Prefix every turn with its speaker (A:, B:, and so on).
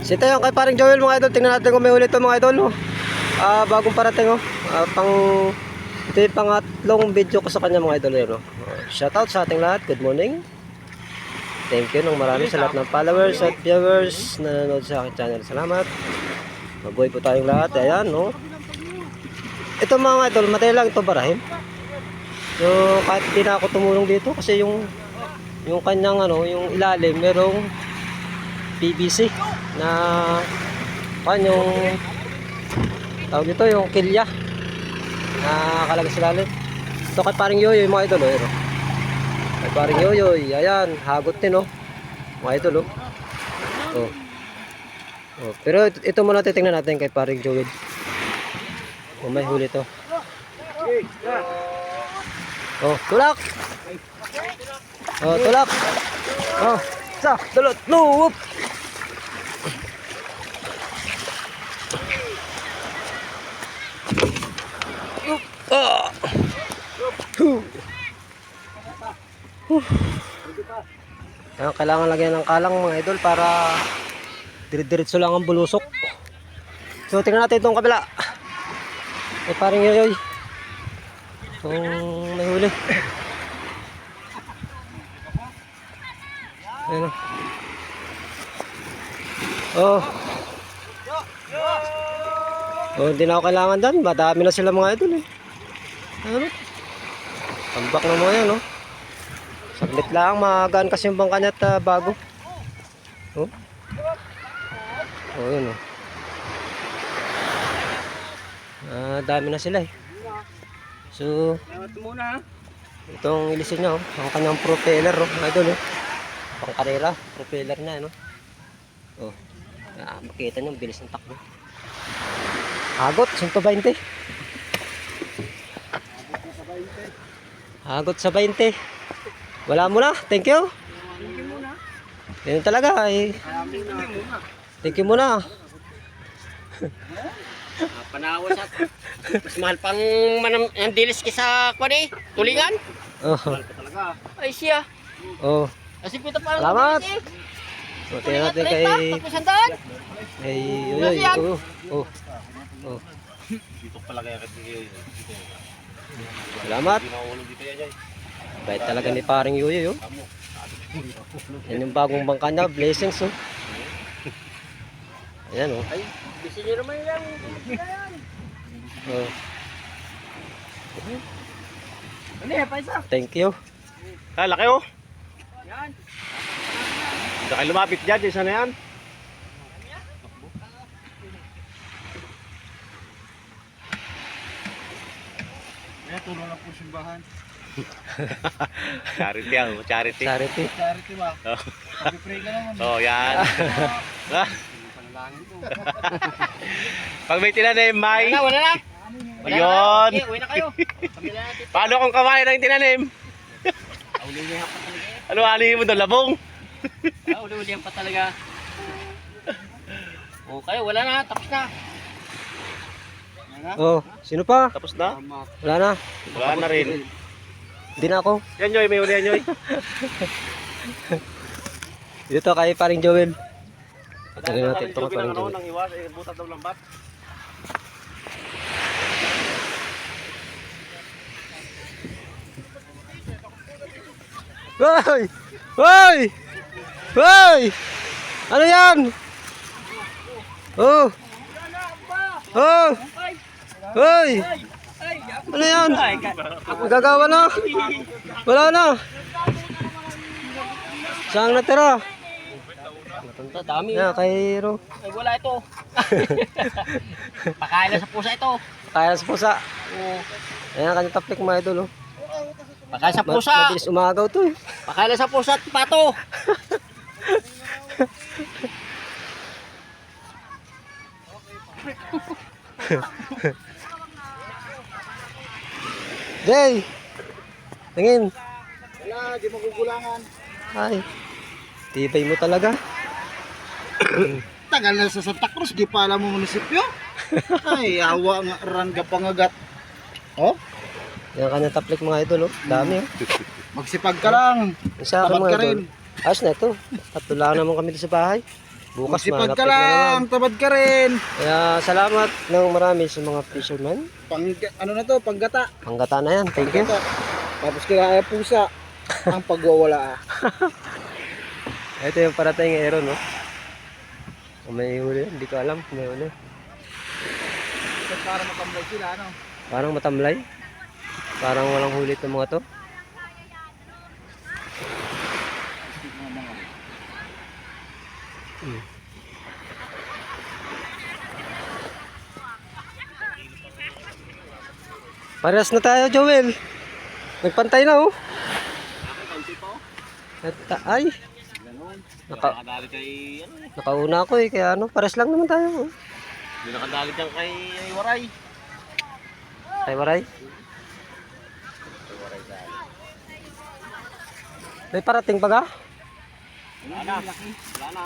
A: Sito yung kay paring Joel mga idol. Tingnan natin kung may ulit to mga idol. Oh. Ah, bagong parating oh. Ah, pang ito yung pangatlong video ko sa kanya mga idol. Yun, oh. Ah, Shoutout sa ating lahat. Good morning. Thank you ng marami sa lahat ng followers at viewers na nanonood sa aking channel. Salamat. Mabuhay po tayong lahat. Ayan, no? Ito mga idol, matay lang ito barahin. So, kahit hindi na ako tumulong dito kasi yung yung kanyang ano, yung ilalim merong PVC na pan yung tawag dito yung kilya na kalagay sa ilalim. Ito kay paring yoyoy mga idol, oh. Kay paring yoyoy, ayan, hagot din oh. Mga idol oh. Oh. Oh, pero ito, ito muna titingnan natin kay paring Joel. Oh, may huli to. Oh, tulak. Oh, tulak. Oh, sa, luwop. Ah. Kaya kailangan lagyan ng kalang mga idol para dire-diretso lang ang bulusok. So tingnan natin itong kabila. Ay parang yoyoy. Kung may huli. Ayun o. Oh. Oh, hindi na ako kailangan dyan. Madami na sila mga idol eh. Ano? Tambak na mga yan, no? Saglit lang, magaan kasi yung bangka niya at ah, bago. Oh. Oh, yun oh. Ah, dami na sila eh. So, itong ilisin niya oh, ang kanyang propeller oh, mga idol oh. Pang karera, propeller niya no. Oh. Ah, makita niyo bilis ng takbo. Agot 120. Agot sa 20. Wala mo na. Thank you.
B: Muna.
A: Yan talaga eh.
B: Muna.
A: Thank you muna.
B: Ah, panawas at mas mahal pang manam ang dilis kisa kwan eh. Tulingan.
A: Oh.
B: Ay siya.
A: Oh.
B: Kasi pita pa
A: Salamat.
B: eh.
A: Tingnan natin kay
B: 30, tapos sandaan.
A: kay Yoyoy.
B: Yan.
A: Oh. Oh. Oh.
C: Dito pala kaya kasi
A: Salamat.
C: Yan yan.
A: Bait talaga ni paring Yoyoy oh. Yan yung bagong bangka niya, blessings oh. Ayan oh.
B: Ay, bisi nyo naman yan.
A: oh.
B: Ano eh, paisa.
A: Thank you.
C: Ah, laki oh.
B: Yan.
C: Saka lumapit dyan, isa na yan.
B: Tulong lang po simbahan.
C: Charity ah, charity.
A: Charity.
B: Charity ba?
C: Oh.
B: Pray ka naman.
C: Oh, yan.
B: Panalangin ko.
C: Pag may tinanim, may...
B: Wala na, wala na. Wala
C: Ayun.
B: na. Okay, uwi na kayo.
C: Paano kung kawain ang tinanim?
B: Uli niya pa talaga.
C: Ano alihin mo doon, labong?
B: Ah, uli-uli pa talaga. Okay, wala na. Tapos na.
A: Oh, sino pa?
C: Tapos na?
A: Wala na.
C: Wala na rin.
A: Hindi na ako.
C: Yan, Joy. May uli yan, Joy.
A: Dito kay paring Joel. Tingnan natin ito kay paring
C: Ano,
A: Joel.
C: nang iwas, eh, butat ng lambat.
A: Hoy! Hoy! Hoy! Ano yan? Oh! Oh! Hoy! Ano yan? Gagawa na? Wala na? Saan natira?
B: Ito, dami.
A: Yeah, kay Ro.
B: Ay, wala ito. Pakain sa pusa ito.
A: Kaya sa pusa.
B: Oo.
A: Ayan, kanyang tapik mga idol. Oh.
B: Pakain sa pusa.
A: Mabilis umagaw to eh.
B: Pakain sa pusa at pato.
A: Jay! Tingin.
B: Wala, di magugulangan.
A: Ay. Tibay mo talaga.
D: Tagal na sa Santa Cruz, di pa alam mo munisipyo. Ay, awa nga rangga pangagat. Oh,
A: Yan kanyang taplik mga idol. Oh. Dami oh.
D: magsipag ka lang.
A: Isa
D: Tamad
A: mga
D: ka
A: idol. Ayos na ito. Tatlo lang naman kami sa bahay. Bukas malapit
D: ka
A: na naman.
D: lang, tabad ka rin.
A: Kaya salamat ng marami sa mga fishermen.
D: Pang, ano na to, panggata.
A: Panggata na yan. Thank you.
D: Panggata. Tapos kaya pusa. ang pagwawala. ah.
A: Ito yung parating aero, no? Kung may huli, hindi ko alam kung may huli.
D: Para matamlay sila, ano?
A: Parang matamlay. Parang walang huli itong mga to. Hmm. Parehas na tayo, Joel. Nagpantay na, oh. At, ay, naka,
C: kay, ano
A: nakauna ako eh, kaya ano, pares lang naman tayo. Oh.
C: Hindi nakadali dyan kay ay, Waray.
A: Ay, waray. May parating pa ka?
C: Wala na. Wala na.